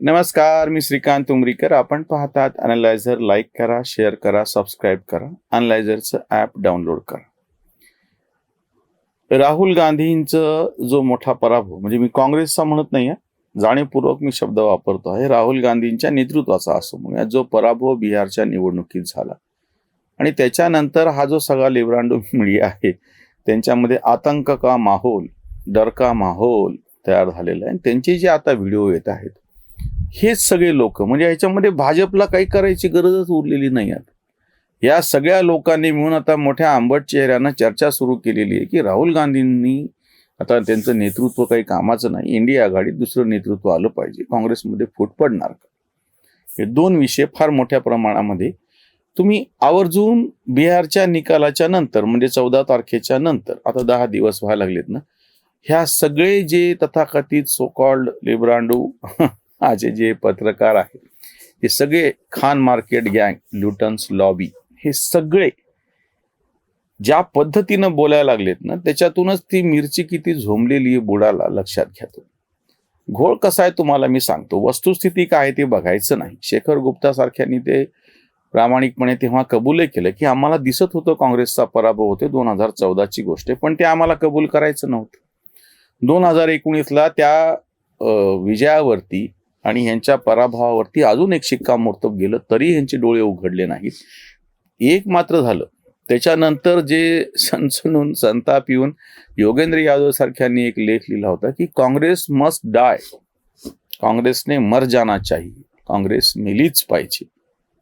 नमस्कार मी श्रीकांत उमरीकर. आपण पाहतात अनलायझर लाईक करा शेअर करा सबस्क्राईब करा. अनालायझरचं ॲप डाउनलोड करा. राहुल गांधींचं जो मोठा पराभव म्हणजे मी काँग्रेसचा म्हणत नाही आहे जाणीवपूर्वक मी शब्द वापरतो आहे. राहुल गांधींच्या नेतृत्वाचा असो म्हणूया जो पराभव बिहारच्या निवडणुकीत झाला. आणि त्याच्यानंतर हा जो सगळा लिब्रांडो मीडिया आहे त्यांच्यामध्ये आतंक का माहोल डर का माहोल तयार झालेला आहे. आणि त्यांचे जे आता व्हिडिओ येत आहेत हेच सगळे लोक म्हणजे याच्यामध्ये भाजपला काही करायची गरजच उरलेली नाही आहे या सगळ्या लोकांनी मिळून आता मोठ्या आंबट चेहऱ्यानं चर्चा सुरू केलेली आहे की राहुल गांधींनी आता त्यांचं नेतृत्व काही कामाचं नाही इंडिया आघाडीत दुसरं नेतृत्व आलं पाहिजे काँग्रेसमध्ये फूट पडणार हे दोन विषय फार मोठ्या प्रमाणामध्ये. तुम्ही आवर्जून बिहारच्या निकालाच्या नंतर म्हणजे चौदा तारखेच्या नंतर आता दहा दिवस व्हायला लागलेत ना ह्या सगळे जे तथाकथित सो कॉल्ड लिब्रांडू आजचे जे पत्रकार आहेत हे सगळे खान मार्केट गँग ल्युटन्स लॉबी हे सगळे ज्या पद्धतीनं बोलायला लागलेत ना त्याच्यातूनच ती मिरची किती झोंबलेली आहे बुडाला लक्षात घ्या घोळ कसा आहे तुम्हाला मी सांगतो. वस्तुस्थिती काय आहे ते बघायचं नाही. शेखर गुप्ता सारख्यांनी ते प्रामाणिकपणे तेव्हा कबूलही केलं की आम्हाला दिसत होतं काँग्रेसचा पराभव होते दोन हजार चौदाची गोष्ट आहे पण ते आम्हाला कबूल करायचं नव्हतं. दोन हजार एकोणीसला त्या विजयावरती आणि ह्यांच्या पराभवावरती अजून एक शिक्कामोर्तब गेलं तरी ह्यांचे डोळे उघडले नाहीत. एक मात्र झालं. त्याच्यानंतर जे सनसनून संताप येऊन योगेंद्र यादव सारख्यांनी एक लेख लिहिला होता की काँग्रेस मस्ट डाय. काँग्रेसने मर जाना चाहिए. काँग्रेस मिलीच पाहिजे.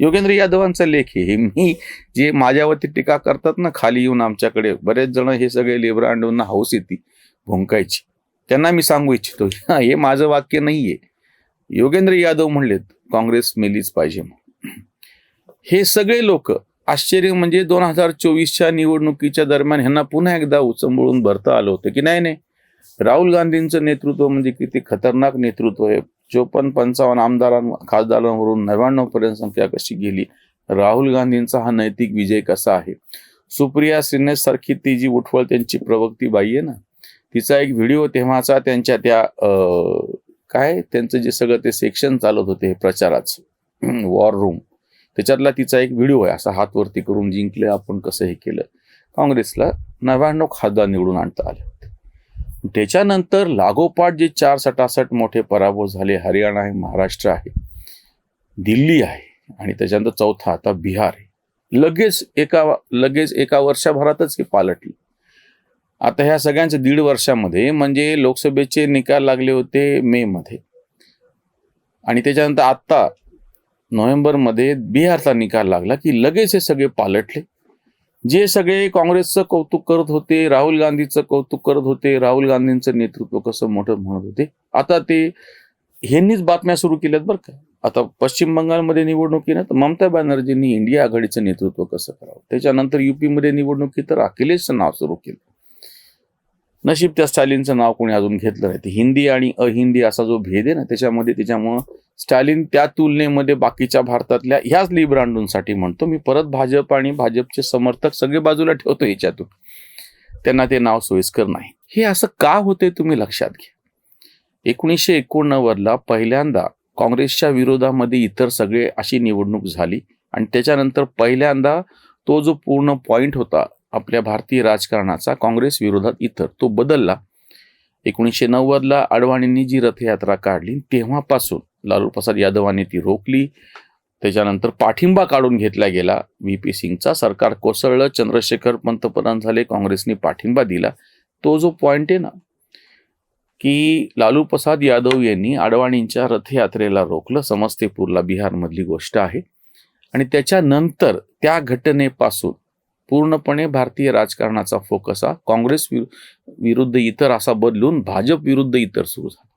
योगेंद्र यादवांचा लेख आहे. हे मी जे माझ्यावरती टीका करतात ना खाली येऊन आमच्याकडे बरेच जण हे सगळे लेबरांडूंना हौस येते भुंकायची. त्यांना मी सांगू इच्छितो हे माझं वाक्य नाहीये. योगेंद्र यादव म्हणलेत काँग्रेस मेलीच पाहिजे हे सगळे लोक आश्चर्य म्हणजे दोन हजार चोवीसच्या निवडणुकीच्या दरम्यान ह्यांना पुन्हा एकदा उचंबळून भरता आलं होतं की नाही नाही? राहुल गांधींचं नेतृत्व म्हणजे किती खतरनाक नेतृत्व आहे. चोपन्न पंचावन्न आमदारां खासदारांवरून नव्याण्णव पर्यंत संख्या कशी गेली? राहुल गांधींचा हा नैतिक विजय कसा आहे? सुप्रिया श्रीनेश सारखी ती जी उठवळ त्यांची प्रवक्ती बाई आहे ना तिचा एक व्हिडिओ तेव्हाचा त्यांच्या त्या अं, काय त्यांचं जे सगळं ते सेक्शन चालत होते प्रचाराचं वॉर रूम त्याच्यातला तिचा एक व्हिडिओ आहे असा हात वरती करून जिंकले आपण कसं हे केलं. काँग्रेसला नव्याण्णव खासदार निवडून आणता आले होते. त्याच्यानंतर लागोपाठ जे चार सटासट मोठे पराभव झाले हरियाणा आहे महाराष्ट्र आहे दिल्ली आहे आणि त्याच्यानंतर चौथा आता बिहार आहे. लगेच एका लगेच एका वर्षभरातच हे पालटली. आता ह्या सगळ्यांच्या दीड वर्षामध्ये म्हणजे लोकसभेचे निकाल लागले होते मे मध्ये आणि त्याच्यानंतर आत्ता नोव्हेंबरमध्ये बिहारचा निकाल लागला की लगेच हे सगळे पालटले. जे सगळे काँग्रेसचं कौतुक करत होते राहुल गांधीचं कौतुक करत होते राहुल गांधींचं नेतृत्व कसं मोठं म्हणत होते आता ते ह्यांनीच बातम्या सुरू केल्यात बरं का. आता पश्चिम बंगालमध्ये निवडणुकी ना तर ममता बॅनर्जींनी इंडिया आघाडीचं नेतृत्व कसं करावं? त्याच्यानंतर युपीमध्ये निवडणुकी तर अखिलेशचं नाव सुरू केलं. नशीब त्या स्टॅलिनचं नाव कोणी अजून घेतलं नाही. ते हिंदी आणि अहिंदी असा जो भेद आहे ना त्याच्यामध्ये त्याच्यामुळं स्टॅलिन त्या तुलनेमध्ये बाकीच्या भारतातल्या ह्याच लिब्रांडूंसाठी म्हणतो. मी परत भाजप आणि भाजपचे समर्थक सगळे बाजूला ठेवतो याच्यातून. त्यांना ते नाव सोयीस्कर नाही. हे असं का होते तुम्ही लक्षात घ्या. एकोणीसशे एकोणनव्वदला पहिल्यांदा काँग्रेसच्या विरोधामध्ये इतर सगळे अशी निवडणूक झाली आणि त्याच्यानंतर पहिल्यांदा तो जो पूर्ण पॉईंट होता आपल्या भारतीय राजकारणाचा काँग्रेस विरोधात इतर. तो बदलला. एकोणीसशे नव्वदला अडवाणींनी जी रथयात्रा काढली तेव्हापासून लालू प्रसाद यादवांनी ती रोखली. त्याच्यानंतर पाठिंबा काढून घेतला गेला. व्ही पी सिंगचा सरकार कोसळलं चंद्रशेखर पंतप्रधान झाले काँग्रेसने पाठिंबा दिला. तो जो पॉइंट आहे ना की लालू प्रसाद यादव यांनी अडवाणींच्या रथयात्रेला रोखलं समस्तीपूरला बिहारमधली गोष्ट आहे. आणि त्याच्यानंतर त्या घटनेपासून पूर्णपणे भारतीय राजकारणाचा फोकस हा काँग्रेस विरु- विरुद्ध इतर असा बदलून भाजप विरुद्ध इतर सुरू झाला.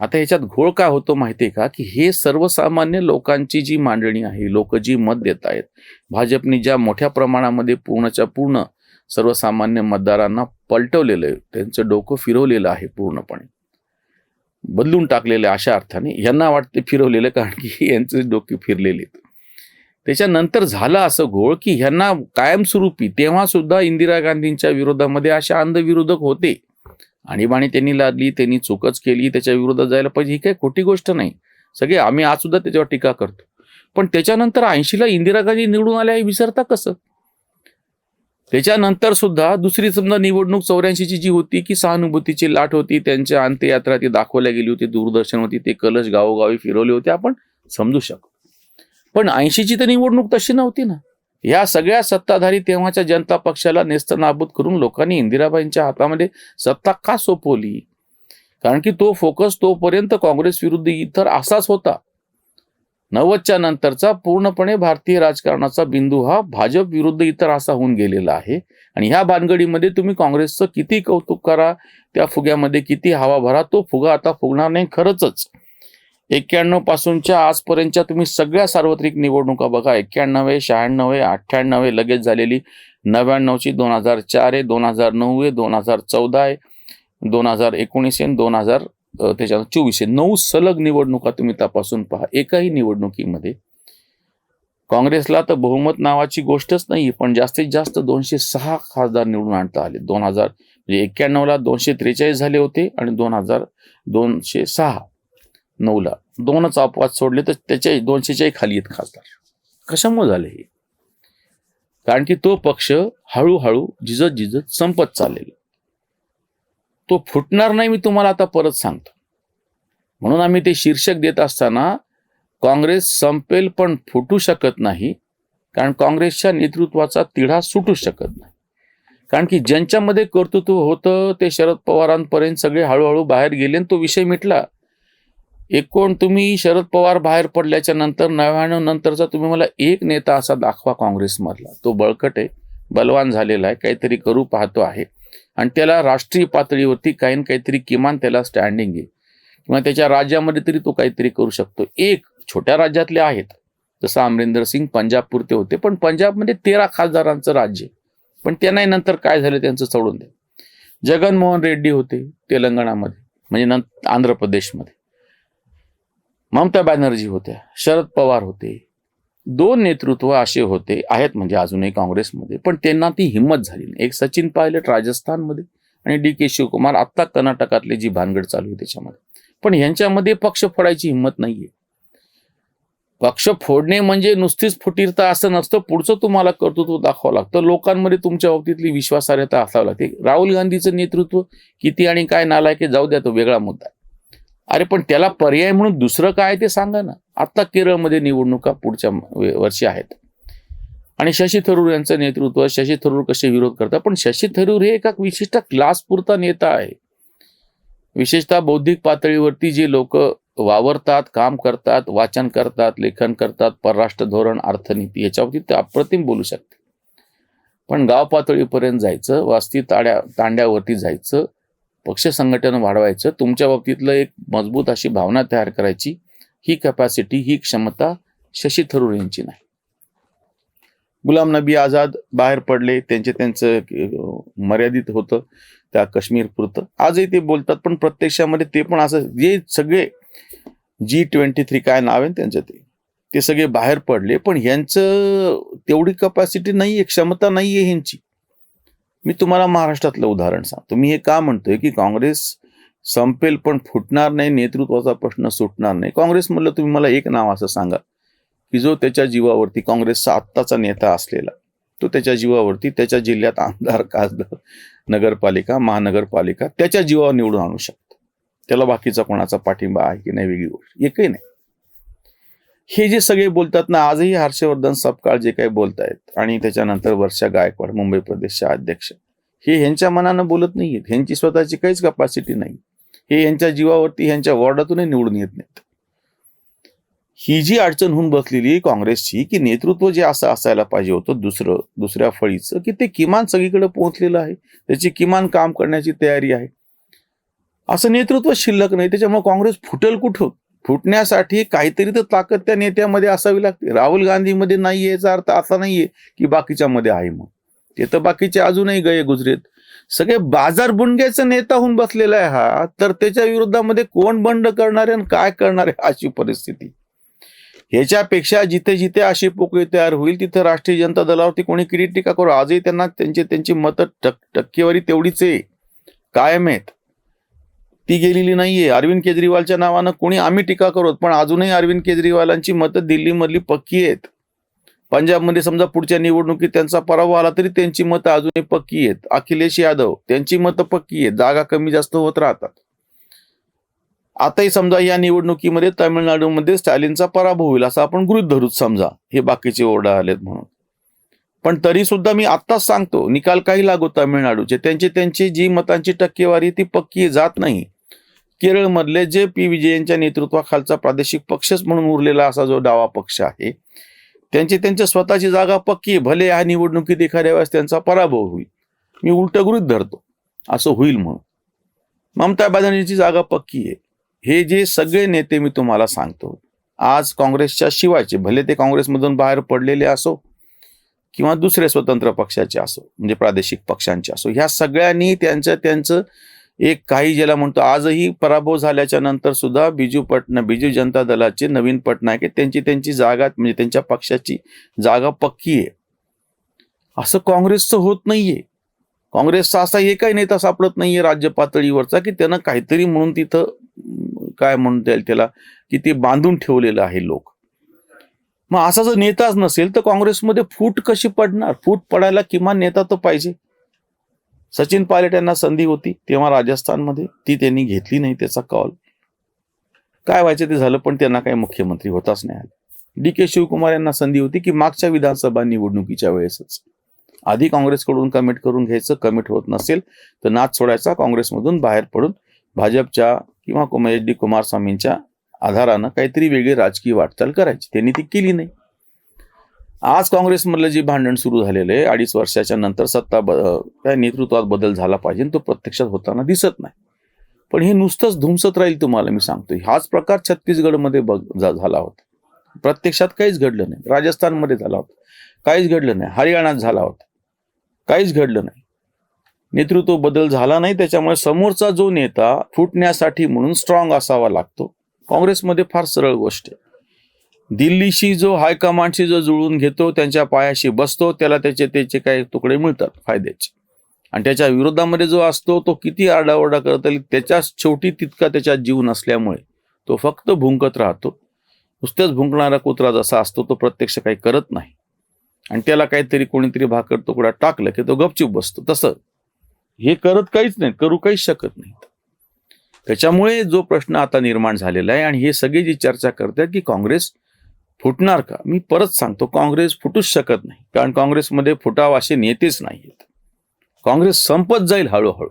आता याच्यात घोळ काय होतो माहितीये का? की हे सर्वसामान्य लोकांची जी मांडणी आहे लोक जी मत देत आहेत भाजपने ज्या मोठ्या प्रमाणामध्ये पूर्णच्या पूर्ण सर्वसामान्य मतदारांना पलटवलेलं आहे त्यांचं डोकं फिरवलेलं आहे पूर्णपणे बदलून टाकलेलं अशा अर्थाने यांना वाटते फिरवलेलं कारण की यांचे डोके फिरलेले आहेत. त्याच्यानंतर झालं असं घोळ की ह्यांना कायमस्वरूपी तेव्हा सुद्धा इंदिरा गांधींच्या विरोधामध्ये अशा अंधविरोधक होते. आणीबाणी त्यांनी लादली त्यांनी चूकच केली त्याच्या विरोधात जायला पाहिजे. ही काही खोटी गोष्ट नाही. सगळे आम्ही आज सुद्धा त्याच्यावर टीका करतो. पण त्याच्यानंतर ऐंशीला इंदिरा गांधी निवडून आल्या हे विसरता कसं? त्याच्यानंतर सुद्धा दुसरी समजा निवडणूक चौऱ्याऐंशीची जी होती की सहानुभूतीची लाट होती त्यांच्या अंत्ययात्रा ती दाखवल्या गेली होती दूरदर्शनवरती ते कलश गावोगावी फिरवले होते. आपण समजू शकतो. पण ऐंशीची तर निवडणूक तशी नव्हती ना. या सगळ्या सत्ताधारी तेव्हाच्या जनता पक्षाला नेस्तनाबूत करून लोकांनी इंदिराबाईंच्या हातामध्ये सत्ता का सोपवली? कारण की तो फोकस तोपर्यंत काँग्रेस विरुद्ध इतर असाच होता. नव्वदच्या नंतरचा पूर्णपणे भारतीय राजकारणाचा बिंदू हा भाजप विरुद्ध इतर असा होऊन गेलेला आहे. आणि ह्या भानगडीमध्ये तुम्ही काँग्रेसचं किती कौतुक करा त्या फुग्यामध्ये किती हवा भरा तो फुगा आता फुगणार नाही खरंच एक्क्याण्णव पासूनच्या आजपर्यंतच्या तुम्ही सगळ्या सार्वत्रिक निवडणुका बघा. एक्क्याण्णव आहे शहाण्णव आहे अठ्ठ्याण्णव आहे लगेच झालेली नव्याण्णवची दोन हजार चार आहे दोन हजार नऊ आहे दोन हजार चौदा आहे दोन हजार एकोणीस आहे दोन हजार त्याच्या चोवीस आहे. नऊ सलग निवडणुका तुम्ही तपासून पहा. एकाही निवडणुकीमध्ये काँग्रेसला तर बहुमत नावाची गोष्टच नाही पण जास्तीत जास्त दोनशे सहा खासदार निवडून आणता आले. दोन हजार म्हणजे एक्क्याण्णवला दोनशे त्रेचाळीस झाले होते आणि दोन हजार दोनशे सहा नऊला. दोनच अपवाद सोडले तर त्याच्या दोनशेच्याही खाली आहेत खासदार. कशामुळे झाले हे? कारण की तो पक्ष हळूहळू झिजत झिजत संपत चाललेला. तो फुटणार नाही मी तुम्हाला आता परत सांगतो. म्हणून आम्ही ते शीर्षक देत असताना काँग्रेस संपेल पण फुटू शकत नाही कारण काँग्रेसच्या नेतृत्वाचा तिढा सुटू शकत नाही. कारण की ज्यांच्यामध्ये कर्तृत्व होतं ते शरद पवारांपर्यंत सगळे हळूहळू बाहेर गेले आणि तो विषय मिटला. एकूण तुम्ही शरद पवार बाहेर पडल्याच्या नंतर नव्याण्णव नंतरचा तुम्ही मला एक नेता असा दाखवा काँग्रेसमधला. तो बळकट आहे बलवान झालेला आहे काहीतरी करू पाहतो आहे. आणि त्याला राष्ट्रीय पातळीवरती काही ना काहीतरी किमान त्याला स्टँडिंग आहे. किंवा त्याच्या राज्यामध्ये तरी तो काहीतरी करू शकतो. एक छोट्या राज्यातले आहेत. जसं अमरिंदर सिंग पंजाब पुरते होते पण पंजाबमध्ये तेरा खासदारांचं राज्य पण त्यांनाही नंतर काय झालं त्यांचं सोडून द्या. जगनमोहन रेड्डी होते तेलंगणामध्ये म्हणजे नंतर आंध्र प्रदेशमध्ये. ममता बॅनर्जी होत्या शरद पवार होते. दोन नेतृत्व असे होते आहेत म्हणजे अजूनही काँग्रेसमध्ये पण त्यांना ती हिंमत झाली नाही. एक सचिन पायलट राजस्थानमध्ये आणि डी के शिवकुमार आत्ता कर्नाटकातली जी भानगड चालू आहे त्याच्यामध्ये. पण ह्यांच्यामध्ये पक्ष फोडायची हिंमत नाहीये. पक्ष फोडणे म्हणजे नुसतीच फुटीरता असं नसतं पुढचं तुम्हाला कर्तृत्व दाखवावं लागतं. लोकांमध्ये तुमच्या बाबतीतली विश्वासार्हता असावं लागते. राहुल गांधीचं नेतृत्व किती आणि काय नालायक जाऊ द्या तो वेगळा मुद्दा आहे. अरे पण त्याला पर्याय म्हणून दुसरं काय ते सांगा ना. आता केरळमध्ये निवडणुका पुढच्या वर्षी आहेत. आणि शशी थरूर यांचं नेतृत्व शशी थरूर कसे विरोध करतात? पण शशी थरूर हे एका विशिष्ट क्लासपुरता नेता आहे. विशेषतः बौद्धिक पातळीवरती जे लोक वावरतात काम करतात वाचन करतात लेखन करतात परराष्ट्र धोरण अर्थनीती याच्यावरती ते अप्रतिम बोलू शकते पण गाव पातळीपर्यंत जायचं वास्ती ताड्या तांड्यावरती जायचं पक्ष संघटन वाढवायचं तुमच्या बाबतीतलं एक मजबूत अशी भावना तयार करायची ही कॅपॅसिटी ही क्षमता शशी थरूर यांची नाही. गुलाम नबी आझाद बाहेर पडले त्यांचे त्यांचं मर्यादित होतं त्या काश्मीर पुरतं. आजही ते बोलतात पण प्रत्यक्षामध्ये ते पण असं जे सगळे जी ट्वेंटी थ्री काय नाव आहे त्यांचं ते ते सगळे बाहेर पडले पण ह्यांचं तेवढी कपॅसिटी नाही आहे क्षमता नाहीये ह्यांची. मी तुम्हाला महाराष्ट्रातलं उदाहरण सांगतो. मी हे का म्हणतोय की काँग्रेस संपेल पण फुटणार नाही नेतृत्वाचा प्रश्न सुटणार नाही. काँग्रेसमधलं तुम्ही मला एक नाव असं सांगा की जो त्याच्या जीवावरती काँग्रेसचा आत्ताचा नेता असलेला तो त्याच्या जीवावरती त्याच्या जिल्ह्यात आमदार खासदार नगरपालिका महानगरपालिका त्याच्या जीवावर निवडून आणू शकतो. त्याला बाकीचा कोणाचा पाठिंबा आहे की नाही वेगळी गोष्ट. एकही नाही. हे जे सगळे बोलतात ना आजही हर्षवर्धन सपकाळ जे काही बोलतायत आणि त्याच्यानंतर वर्षा गायकवाड मुंबई प्रदेशच्या अध्यक्ष हे ह्यांच्या मनानं बोलत नाहीयेत. ह्यांची स्वतःची काहीच कपॅसिटी नाही. हे यांच्या जीवावरती ह्यांच्या वॉर्डातूनही निवडून येत नाहीत. ही जी अडचण होऊन बसलेली काँग्रेसची की नेतृत्व जे असं असायला पाहिजे होतं दुसरं दुसऱ्या फळीचं की ते किमान सगळीकडे पोहोचलेलं आहे. त्याची किमान काम करण्याची तयारी आहे. असं नेतृत्व शिल्लक नाही. त्याच्यामुळे काँग्रेस फुटेल कुठं? फुटण्यासाठी काहीतरी तर ताकद त्या नेत्यामध्ये असावी लागते. राहुल गांधीमध्ये नाही याचा अर्थ असा नाही आहे की बाकीच्यामध्ये आहे मग ते तर बाकीचे अजूनही गये गुजरेत. सगळे बाजार बुणग्याचा नेता होऊन बसलेला आहे हा. तर त्याच्या विरोधामध्ये कोण बंड करणार आहे आणि काय करणार आहे अशी परिस्थिती. ह्याच्यापेक्षा जिथे जिथे अशी पोकळी तयार होईल तिथे राष्ट्रीय जनता दलावरती कोणी किरीट टीका करू. आजही त्यांना त्यांची त्यांची मतं टक टक्केवारी तेवढीच आहे. कायम आहेत. ती गेलेली नाहीये. अरविंद केजरीवालच्या नावानं कोणी आम्ही टीका करत पण अजूनही अरविंद केजरीवालांची मतं दिल्लीमधली पक्की आहेत. पंजाबमध्ये समजा पुढच्या निवडणुकीत त्यांचा पराभव आला तरी त्यांची मतं अजूनही पक्की आहेत. अखिलेश यादव त्यांची मतं पक्की आहेत. जागा कमी जास्त होत राहतात. आताही समजा या निवडणुकीमध्ये तामिळनाडूमध्ये स्टॅलिनचा पराभव होईल असं आपण गृहित धरूच समजा. हे बाकीचे ओरडा आलेत म्हणून. पण तरी सुद्धा मी आत्ताच सांगतो निकाल काही लागू तामिळनाडूचे. त्यांची त्यांची जी मतांची टक्केवारी ती पक्की जात नाही. केरळमधले जे पी विजयनच्या नेतृत्वाखालचा प्रादेशिक पक्षच म्हणून उरलेला असा जो डावा पक्ष आहे त्यांची त्यांच्या स्वतःची जागा पक्की भले या निवडणुकीत एखाद्या वेळेस त्यांचा पराभव होईल. मी उलट गृहित धरतो असं होईल म्हणून. ममता बॅनर्जीची जागा पक्की आहे. हे जे सगळे नेते मी तुम्हाला सांगतो आज काँग्रेसच्या शिवायचे भले ते काँग्रेसमधून बाहेर पडलेले असो किंवा दुसरे स्वतंत्र पक्षाचे असो म्हणजे प्रादेशिक पक्षांचे असो ह्या सगळ्यांनी त्यांचं त्यांचं एक काही ज्याला म्हणतो आजही पराभव झाल्याच्यानंतर सुद्धा बिजू पटना बिजू जनता दलाचे नवीन पटनायक आहेत. त्यांची त्यांची जागा म्हणजे त्यांच्या पक्षाची जागा पक्की आहे. असं काँग्रेसचं होत नाहीये. काँग्रेसचा असा एकही नेता सापडत नाहीये राज्य पातळीवरचा की त्यांना काहीतरी म्हणून तिथं काय म्हणता येईल त्याला की ते बांधून ठेवलेलं आहे लोक. मग असा जर नेताच नसेल तर काँग्रेसमध्ये फूट कशी पडणार? फूट पडायला किमान नेता तर पाहिजे. सचिन पायलट यांना संधी होती तेव्हा राजस्थानमध्ये ती त्यांनी घेतली नाही त्याचा कॉल. काय व्हायचं ते झालं पण त्यांना काही मुख्यमंत्री होताच नाही आले. डी के शिवकुमार यांना संधी होती की मागच्या विधानसभा निवडणुकीच्या वेळेसच. आधी काँग्रेसकडून कमिट करून घ्यायचं कमिट होत नसेल तर नाच सोडायचा काँग्रेसमधून बाहेर पडून भाजपच्या किंवा म्हणजे एच डी कुमारस्वामींच्या आधारानं काहीतरी वेगळी राजकीय वाटचाल करायची. त्यांनी ती केली नाही. आज काँग्रेसमधलं जे भांडण सुरू झालेलं आहे अडीच वर्षाच्या नंतर सत्ता ब काय नेतृत्वात बदल झाला पाहिजे तो प्रत्यक्षात होताना दिसत नाही. पण हे नुसतंच धुमसत राहील तुम्हाला मी सांगतो हाच प्रकार छत्तीसगडमध्ये बघ झाला होता. प्रत्यक्षात काहीच घडलं नाही. राजस्थानमध्ये झाला होता. काहीच घडलं नाही. हरियाणात झाला होता. काहीच घडलं नाही. नेतृत्व बदल झाला नाही. त्याच्यामुळे समोरचा जो नेता फुटण्यासाठी म्हणून स्ट्रॉंग असावा लागतो. काँग्रेसमध्ये फार सरळ गोष्ट आहे. दिल्लीशी जो हायकमांडशी जो जुळून घेतो त्यांच्या पायाशी बसतो त्याला त्याचे त्याचे काही तुकडे मिळतात फायद्याचे. आणि त्याच्या विरोधामध्ये जो असतो तो किती आरडाओरडा करत येईल त्याच्या शेवटी तितका त्याच्यात जीव नसल्यामुळे तो फक्त भुंकत राहतो. नुसत्याच भुंकणारा कुत्रा जसा असतो तो प्रत्यक्ष काही करत नाही. आणि त्याला काहीतरी कोणीतरी भाकर तुकडा टाकलं की तो गपचूप बसतो. तसं हे करत काहीच नाही करू काहीच शकत नाहीत त्याच्यामुळे जो प्रश्न आता निर्माण झालेला आहे आणि हे सगळे जी चर्चा करतात की काँग्रेस फुटणार का? मी परत सांगतो काँग्रेस फुटूच शकत नाही. कारण काँग्रेसमध्ये फुटाव असे नेतेच नाहीत काँग्रेस संपत जाईल हळूहळू.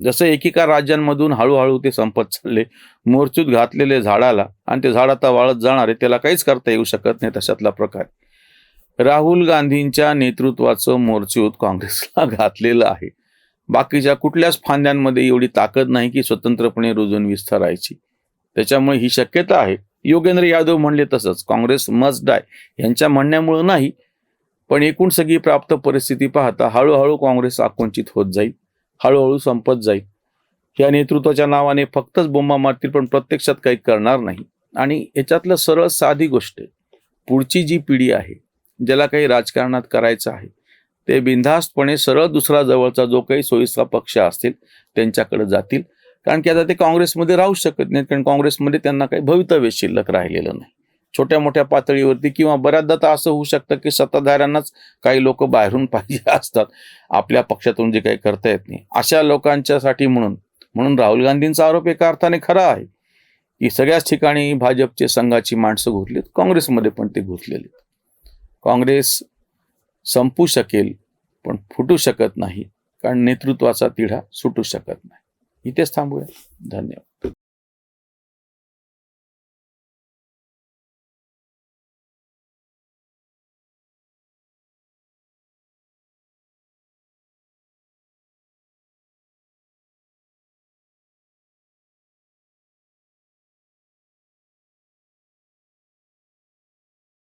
जसं एकेका राज्यांमधून हळूहळू ते संपत चालले मोर्चूत घातलेले झाडाला आणि ते झाड आता वाळत जाणार आहे त्याला काहीच करता येऊ शकत नाही तशातला प्रकार. राहुल गांधींच्या नेतृत्वाचं मोर्चूत काँग्रेसला घातलेलं आहे. बाकीच्या कुठल्याच फांद्यांमध्ये एवढी ताकद नाही की स्वतंत्रपणे रुजून विस्तारायची त्याच्यामुळे ही शक्यता आहे. योगेंद्र यादव म्हणले तसंच. काँग्रेस मस्ट डाय यांच्या म्हणण्यामुळं नाही पण एकूण सगळी प्राप्त परिस्थिती पाहता हळूहळू काँग्रेस आकुंचित होत जाईल हळूहळू संपत जाईल. या नेतृत्वाच्या नावाने फक्तच बोंबा मारतील पण प्रत्यक्षात काही करणार नाही. आणि याच्यातलं सरळ साधी गोष्ट आहे. पुढची जी पिढी आहे ज्याला काही राजकारणात करायचं आहे ते बिनधास्तपणे सरळ दुसरा जवळचा जो काही सोयीस्का पक्ष असतील त्यांच्याकडे जातील. कारण की आता ते काँग्रेसमध्ये राहू शकत नाहीत कारण काँग्रेसमध्ये त्यांना काही भवितव्य शिल्लक राहिलेलं नाही. छोट्या मोठ्या पातळीवरती किंवा बऱ्याचदा तर असं होऊ शकतं की सत्ताधाऱ्यांनाच काही लोक बाहेरून पाहिजे असतात. आपल्या पक्षातून जे काही करता येत नाही. अशा लोकांच्यासाठी म्हणून म्हणून राहुल गांधींचा आरोप एका अर्थाने खरा आहे की सगळ्याच ठिकाणी भाजपचे संघाची माणसं घुसलीत काँग्रेसमध्ये पण ते घुसलेले काँग्रेस संपू शकेल पण फुटू शकत नाही कारण नेतृत्वाचा तिढा सुटू शकत नाही. इथेच थांबूया. धन्यवाद.